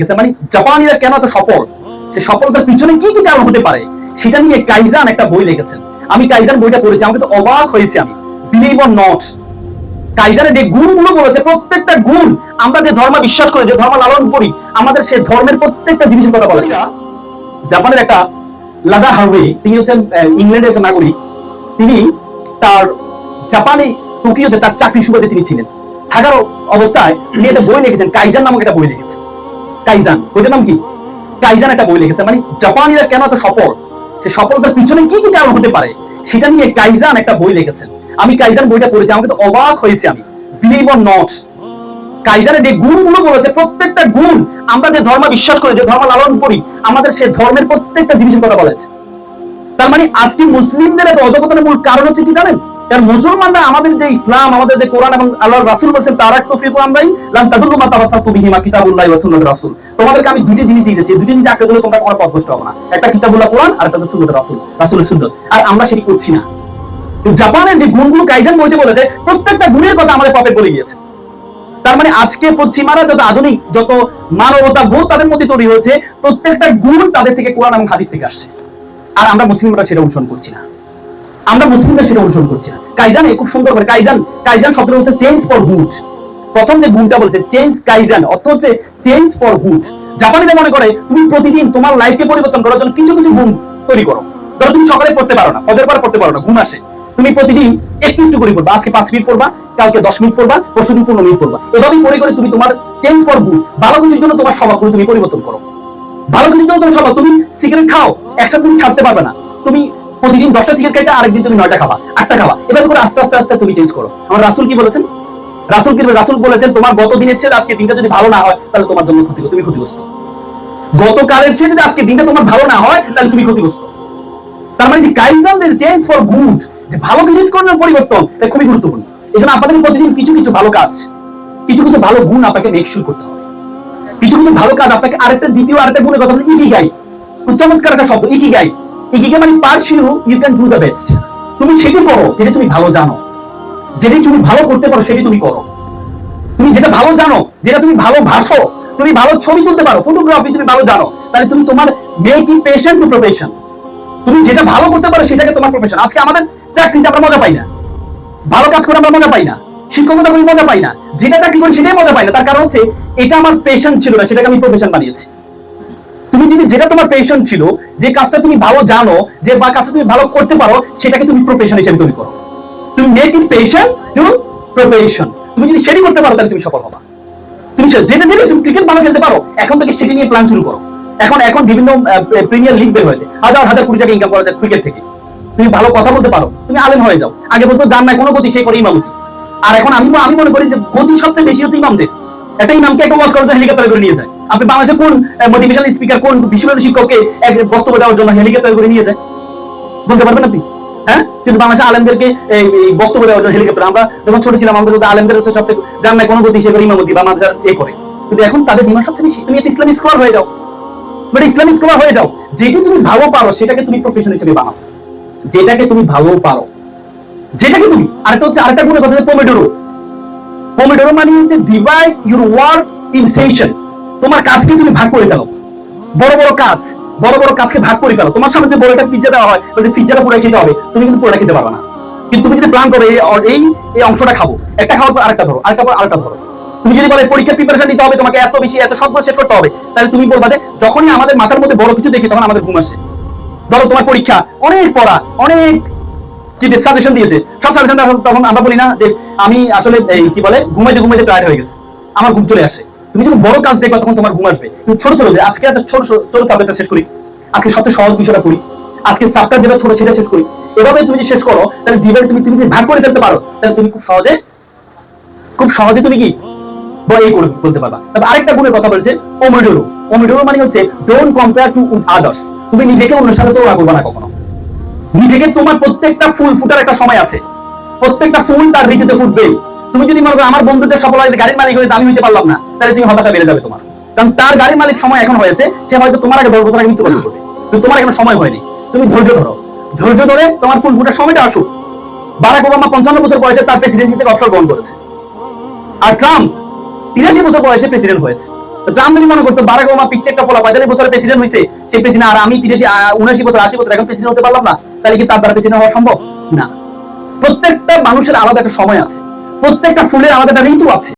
গেছে মানে জাপানিরা কেন এত সফল? সে সফলতার পিছনে কি কি কারণ হতে পারে? সেটা নিয়ে কাইজান একটা বই লিখেছেন। আমি কাইজান বইটা পড়েছি, আমাকে তো অবাক হয়েছে আমি। বিলিভ অর নট কাইজারে যে গুণগুলো বলেছে, প্রত্যেকটা গুণ আমরা যে ধর্ম বিশ্বাস করি, যে ধর্ম লালন করি, আমাদের সে ধর্মের প্রত্যেকটা জিনিসের কথা বলে। জাপানের একটা লাদা হারওয়ে তিনি হচ্ছেন ইংল্যান্ডের একজন নাগরিক, তিনি তার জাপানে টোকিওতে তার চাকরি সুবাদে তিনি ছিলেন। থাকার অবস্থায় তিনি একটা বই লিখেছেন, কাইজান নামক একটা বই লিখেছেন। কাইজান। বইটার নাম কি? কাইজান একটা বই লিখেছে। মানে জাপানিরা কেন এত সফল? সে সফলতার পিছনে কি কি কারণ হতে পারে? সেটা নিয়ে কাইজান একটা বই লিখেছেন। আমি কাইজান বইটা পড়েছি, আমাকে তো অবাক হয়েছে আমি। বিলিভ অর নট কাইজারে যে গুণগুলো বলেছে, প্রত্যেকটা গুণ আমরা যে ধর্ম বিশ্বাস করি, যে ধর্ম লালন করি, আমাদের সে ধর্মের প্রত্যেকটা জিনিসের কথা বলেছে। তার মানে আজকে মুসলিমদের এত অধপতনের মূল কারণ হচ্ছে কি জানেন? কারণ মুসলমানরা আমাদের যে ইসলাম, আমাদের যে কোরআন এবং আল্লাহর রাসূল বলছেন তারাক তৌফিকু আমরাই লান তাদুল্লু মা তাওয়াসাতু বিহিমা কিতাবুল্লাহি সুন্নাতুর রাসূল। তোমাদেরকে আমি দুটি জিনিস দিয়েছি। দুটি জিনিস আঁকড়ে ধরে তোমরা কোনো পথভ্রষ্ট হবে না। একটা কিতাবুল্লাহ কোরআন, আর একটা হচ্ছে সুন্নাতুর রাসূল, রাসূলের সুন্নাত। আর আমরা সেটি করছি না। জাপানের যে গুণগুলো কাইজান বইতে বলেছে, প্রত্যেকটা গুণের কথা আমাদের পপে বলে গিয়েছে। তার মানে আজকে পশ্চিমারা যত আধুনিক, যত মানবতা বোধ তাদের মধ্যে তৈরি হয়েছে, প্রত্যেকটা গুণ তাদের থেকে কোরআন এবং হাদিস থেকে আসছে। আর আমরা মুসলিমরা সেটা অনুসরণ করছি না। আমরা মুসলিমরা সেটা অনুসরণ করছি না। কাইজান, এ খুব সুন্দর করে, কাইজান কাইজান শব্দটা হচ্ছে চেঞ্জ ফর গুড প্রথম যে গুণটা বলছে চেঞ্জ কাইজান, অর্থ হচ্ছে চেঞ্জ ফর গুড জাপানিরা মনে করে, তুমি প্রতিদিন তোমার লাইফকে পরিবর্তন করার জন্য কিছু কিছু গুণ তৈরি করো। ধরো তুমি সকালে পড়তে পারো না, ফজর পরে পড়তে পারো না, ঘুম আসে। তুমি প্রতিদিন একটু একটু করে পড়বা, আজকে পাঁচ মিনিট পড়বা, কালকে দশ মিনিট পড়বা, পরশু দিন পনেরো মিনিট পড়বা। এভাবেই করে করে তুমি তোমার চেঞ্জ ফর গুড ভালো কিছুর জন্য তোমার স্বভাবগুলো তুমি পরিবর্তন করো। ভালো কিছুর জন্য তোমার স্বভাব, তুমি সিগারেট খাও, একসাথে তুমি ছাড়তে পারবে না। তুমি প্রতিদিন দশটা সিগারেট খাইতে আরেকদিন তুমি নয়টা খাবা, আটটা খাবা। এভাবে করে আস্তে আস্তে আস্তে তুমি চেঞ্জ করো। আমার রাসুল কি বলেছেন? রাসুল কি রাসুল বলেছেন, তোমার গত দিনের চেয়ে আজকে দিনটা যদি ভালো না হয়, তাহলে তোমার জন্য ক্ষতি তুমি ক্ষতিগ্রস্ত। গতকালের চেয়ে যদি আজকে দিনটা তোমার ভালো না হয়, তাহলে তুমি ক্ষতিগ্রস্ত। তার মানে যে কাইজানদের চেঞ্জ ফর গুড যে ভালো কিছু করার পরিবর্তন, এটা খুবই গুরুত্বপূর্ণ। এই জন্য আপনাদের প্রতিদিন কিছু কিছু ভালো কাজ, কিছু কিছু ভালো গুণ আপনাকে মেকশিওর করতে হবে। কিছু কিছু ভালো কাজ আপনাকে আরেকটা দ্বিতীয়, আরেকটা গুণের কথা ইকি গাই চমৎকার একটা শব্দ ইকি গাই মানে তুমি সেটি করো, যেটা তুমি ভালো জানো। যেটি তুমি ভালো করতে পারো, সেটি তুমি করো। তুমি যেটা ভালো জানো, যেটা তুমি ভালো ভাসো, তুমি ভালো ছবি তুলতে পারো ফটোগ্রাফি তুমি ভালো জানো, তাহলে তুমি তোমার টু প্রফেশন তুমি যেটা ভালো করতে পারো, সেটাকে তোমার প্রফেশন আজকে আমাদের চাকরিতে আমরা মজা পাই না। ভালো কাজ করে আমরা মজা পাই না। শিক্ষকতা করে মজা পাই না। যেটা চাকরি করি, সেটাই মজা পাই না। তার কারণ হচ্ছে, এটা আমার পেশন ছিল না, সেটাকে আমি প্রফেশন বানিয়েছি। যদি যেটা তোমার পেশন ছিল, যে কাজটা তুমি ভালো জানো, যে বা কাজটা তুমি ভালো করতে পারো, সেটাকে তুমি প্রফেশন হিসেবে তৈরি করো। তুমি make it passion to profession তুমি যদি সেটি করতে পারো, তাহলে তুমি সফল হবা। তুমি সে- যেটা তুমি ক্রিকেট ভালো খেলতে পারো। এখন থেকে সেটি নিয়ে প্ল্যান শুরু করো। এখন এখন বিভিন্ন প্রিমিয়ার লিগ বের হয়েছে। হাজার হাজার কোটি টাকা ইনকাম করা যায় ক্রিকেট থেকে। তুমি ভালো কথা বলতে পারো। তুমি আলেম হয়ে যাও। আগে বলতো জান না কোনো গতি, সেই করে ইমামতি আর এখন আমি আমি মনে করি যে গতি সবচেয়ে বেশি হচ্ছে ইমামদের। একটা ইমামকে একটা ওয়াজ জন্য হেলিকপ্টার করে নিয়ে যায়। আপনি বাংলাদেশে কোন মোটিভেশনাল স্পিকার কোন বিশ্ববিদ্যালয় শিক্ষককে এক বক্তব্য দেওয়ার জন্য হেলিকপ্টার করে নিয়ে যায়? বলতে পারবেন আপনি? হ্যাঁ? কিন্তু বাংলাদেশে আলেমদেরকে এই বক্তব্য দেওয়ার জন্য হেলিকপ্টার। আমরা যখন ছোট ছিলাম, আমাদের আলেমদের হচ্ছে সবথেকে জান না কোনো গতি সে ইমামতি বা মাদ্রাসার এ করে। কিন্তু এখন তাদের ডিমান্ড সবচেয়ে বেশি। তুমি একটা ইসলামিক স্কলার হয়ে যাও। বাট ইসলামিক স্কলার হয়ে যাও। যেটি তুমি ভালো পারো, সেটাকে তুমি প্রফেশন হিসেবে বানাও। যেটাকে তুমি ভালো পারো। যেটাকে তুমি আরেকটা হচ্ছে, আরেকটা গুণের কথা হচ্ছে পোমেডোরো পোমেডোরো মানে হচ্ছে divide your work in session তোমার কাজকে তুমি ভাগ করে ফেলো। বড় বড় কাজ, বড় বড় কাজকে ভাগ করে ফেলো। তোমার সামনে যে বড় একটা পিজ্জা দেওয়া হয়, ওই পিজ্জাটা পুরো খেতে হবে, তুমি কিন্তু পুরোটা খেতে পারবে না। কিন্তু তুমি যদি প্ল্যান করো, এই এই অংশটা খাব। একটা খাওয়ার পর আরেকটা ধরো, আরেকটা পর আরেকটা ধরো। তুমি যদি বলে পরীক্ষার প্রিপারেশন নিতে হবে, তোমাকে এত বেশি, এত সব সেট করতে হবে, তাহলে তুমি বলবা যে, যখনই আমাদের মাথার মধ্যে বড় কিছু দেখি, তখন আমাদের ঘুম আসে। ধরো তোমার পরীক্ষা, অনেক পড়া, অনেক কি সাজেশন দিয়েছে। সব সাজেশন তখন আমরা বলি না যে, আমি আসলে এই কি বলে, ঘুমাইতে ঘুমাইতে টায়ার্ড হয়ে গেছে। আমার ঘুম চলে আসে। তুমি যখন বড় কাজ দেখবা তখন তোমার ঘুম আসবে। কিন্তু ছোট ছোট আজকে একটা ছোট ছোট সাবজেক্টটা শেষ করি, আজকে সবচেয়ে সহজ বিষয়টা পড়ি আজকে সাবজেক্ট যেটা ছোট সেটা শেষ করি। এভাবে তুমি যে শেষ করো, তাহলে দিবেন তুমি তুমি ভাগ করে ফেলতে পারো, তাহলে তুমি খুব সহজে খুব সহজে তুমি কি? বই করে বলতে পারবা। আরেকটা গুণের কথা বলছে ওমেডোরো ওমেডোরো মানে হচ্ছে ডোন্ট কম্পেয়ার টু আদার্স তুমি নিজেকে অন্যের সাথে তুলনা করবে না কখনো। নিজেকে তোমার প্রত্যেকটা ফুল ফুটার একটা সময় আছে। প্রত্যেকটা ফুল তার ঋতুতে ফুটবে তুমি যদি মনে করো আমার বন্ধুদের সফল হয়েছে গাড়ির মালিক হয়েছে আমি হইতে পারলাম না তাহলে তুমি হতাশা বেড়ে যাবে তোমার। কারণ তার গাড়ির মালিক সময় এখন হয়েছে সে হয়তো তোমার আগে দশ বছর আগে মৃত্যুবরণ করবে। কিন্তু তোমার এখন সময় হয়নি। তুমি ধৈর্য ধরো। ধৈর্য ধরে তোমার ফুল ফুটার সময়টা আসুক। বারাক ওবামা পঞ্চান্ন বছর বয়সে তার প্রেসিডেন্সি থেকে অবসর গ্রহণ করেছে। আর ট্রাম্প তিরাশি বছর বয়সে প্রেসিডেন্ট হয়েছে। ট্রাম্প যদি মনে করতো বারাক ওবামা পিচ্ছে একটা ফলা পঁয়তাল্লিশ বছরের প্রেসিডেন্ট হয়েছে সেই প্রেসিডেন্ট আর আমি তিরাশি উনাশি বছর আশি বছর এখন প্রেসিডেন্ট হতে পারলাম না তাহলে কি তার দ্বারা প্রেসিডেন্ট হওয়া সম্ভব? না। প্রত্যেকটা মানুষের আলাদা একটা সময় আছে। প্রত্যেকটা ফুলের আলাদা একটা ঋতু আছে।